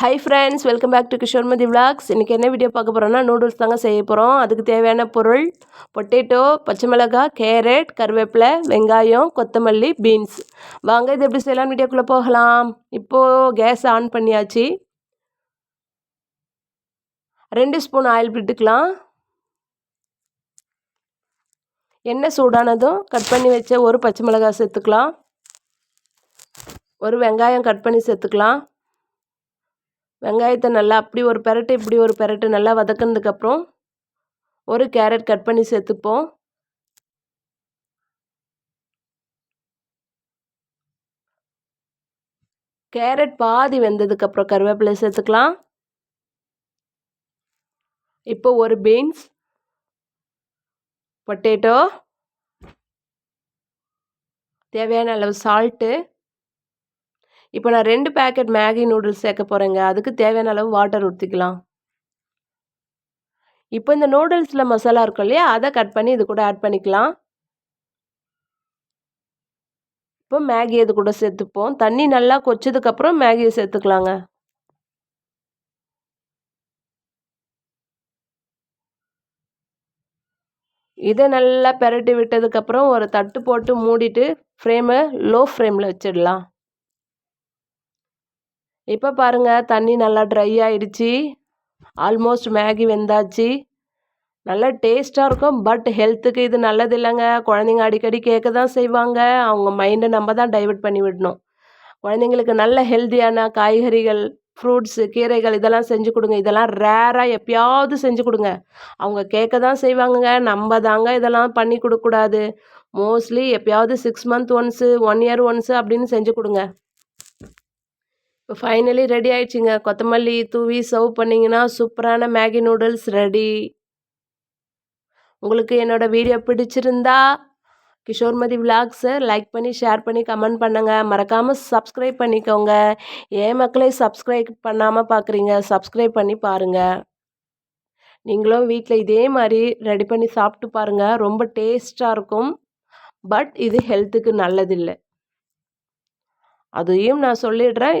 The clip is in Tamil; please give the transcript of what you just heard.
Hi friends welcome back to Kishormathi vlogs இன்றைக்கி என்ன வீடியோ பார்க்க போகிறோம்னா நூடுல்ஸ் தாங்க செய்ய போகிறோம் அதுக்கு தேவையான பொருள் பொட்டேட்டோ பச்சை மிளகாய் கேரட் கருவேப்பிலை வெங்காயம் கொத்தமல்லி பீன்ஸ் வாங்க இது எப்படி செய்யலாம் வீடியோக்குள்ளே போகலாம். இப்போது கேஸ் ஆன் பண்ணியாச்சு. ரெண்டு ஸ்பூன் ஆயில் விட்டுக்கலாம். எண்ணெய் சூடானதும் கட் பண்ணி வச்ச ஒரு பச்சை மிளகாய் சேர்த்துக்கலாம். ஒரு வெங்காயம் கட் பண்ணி சேர்த்துக்கலாம். வெங்காயத்தை நல்லா அப்படி ஒரு பெரட்டு இப்படி ஒரு பெரட்டு நல்லா வதக்கினதுக்கப்புறம் ஒரு கேரட் கட் பண்ணி சேர்த்துப்போம். கேரட் பாதி வெந்ததுக்கப்புறம் கருவேப்பிலை சேர்த்துக்கலாம். இப்போ ஒரு பீன்ஸ் பொட்டேட்டோ தேவையான அளவு சால்ட்டு இப்போ நான் ரெண்டு பேக்கெட் மேகி நூடுல்ஸ் சேர்க்க போகிறேங்க அதுக்கு தேவையான அளவு வாட்டர் ஊற்றிக்கலாம் இப்போ இந்த நூடுல்ஸில் மசாலா இருக்கும் இல்லையா? அதை கட் பண்ணி இது கூட ஆட் பண்ணிக்கலாம். இப்போ மேகி இது கூட சேர்த்துப்போம். தண்ணி நல்லா கொச்சதுக்கப்புறம் மேகியை சேர்த்துக்கலாங்க. இதை நல்லா பெரட்டி விட்டதுக்கப்புறம் ஒரு தட்டு போட்டு மூடிட்டு ஃப்ரேமை லோ ஃப்ரேமில் வச்சிடலாம். இப்போ பாருங்கள் தண்ணி நல்லா ட்ரை ஆகிடுச்சி ஆல்மோஸ்ட் மேகி வெந்தாச்சு. நல்லா டேஸ்ட்டாக இருக்கும் பட் ஹெல்த்துக்கு இது நல்லது இல்லைங்க குழந்தைங்க அடிக்கடி கேட்க தான் செய்வாங்க. அவங்க மைண்டை நம்ம தான் டைவெர்ட் பண்ணி விடணும். குழந்தைங்களுக்கு நல்ல ஹெல்த்தியான காய்கறிகள் ஃப்ரூட்ஸு கீரைகள் இதெல்லாம் செஞ்சு கொடுங்க. இதெல்லாம் ரேராக எப்பயாவது செஞ்சு கொடுங்க. அவங்க கேட்க தான் செய்வாங்கங்க. நம்ம தாங்க இதெல்லாம் பண்ணி கொடுக்கக்கூடாது. மோஸ்ட்லி எப்பயாவது six month once one year once அப்படின்னு செஞ்சு கொடுங்க. இப்போ ஃபைனலி ரெடி ஆயிடுச்சுங்க. கொத்தமல்லி தூவி சர்வ் பண்ணிங்கன்னா சூப்பரான மேகி நூடுல்ஸ் ரெடி உங்களுக்கு என்னோடய வீடியோ பிடிச்சிருந்தா கிஷோர்மதி விலாக்ஸை லைக் பண்ணி ஷேர் பண்ணி கமெண்ட் பண்ணுங்கள் மறக்காமல் சப்ஸ்கிரைப் பண்ணிக்கோங்க. ஏன் மக்களே சப்ஸ்கிரைப் பண்ணாமல் பார்க்குறீங்க சப்ஸ்கிரைப் பண்ணி பாருங்கள் நீங்களும் வீட்டில் இதே மாதிரி ரெடி பண்ணி சாப்பிட்டு பாருங்கள் ரொம்ப டேஸ்ட்டாக இருக்கும். பட் இது ஹெல்த்துக்கு நல்லதில்லை. அதையும் நான் சொல்லிடுறேன்.